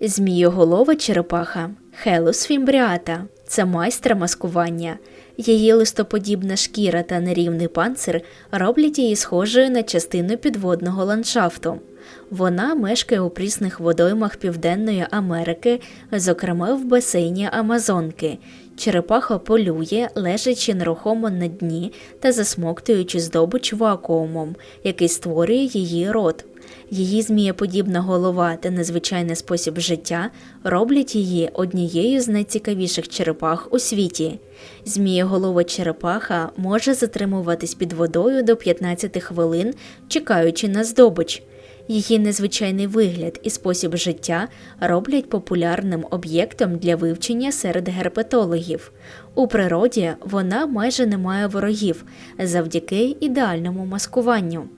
Змієголова черепаха Хелус фімбріата це майстра маскування. Її листоподібна шкіра та нерівний панцир роблять її схожою на частину підводного ландшафту. Вона мешкає у прісних водоймах Південної Америки, зокрема в басейні Амазонки. Черепаха полює, лежачи нерухомо на дні та засмоктуючи здобич вакуумом, який створює її рот. Її змієподібна голова та незвичайний спосіб життя роблять її однією з найцікавіших черепах у світі. Змієголова черепаха може затримуватись під водою до 15 хвилин, чекаючи на здобич. Її незвичайний вигляд і спосіб життя роблять популярним об'єктом для вивчення серед герпетологів. У природі вона майже не має ворогів завдяки ідеальному маскуванню.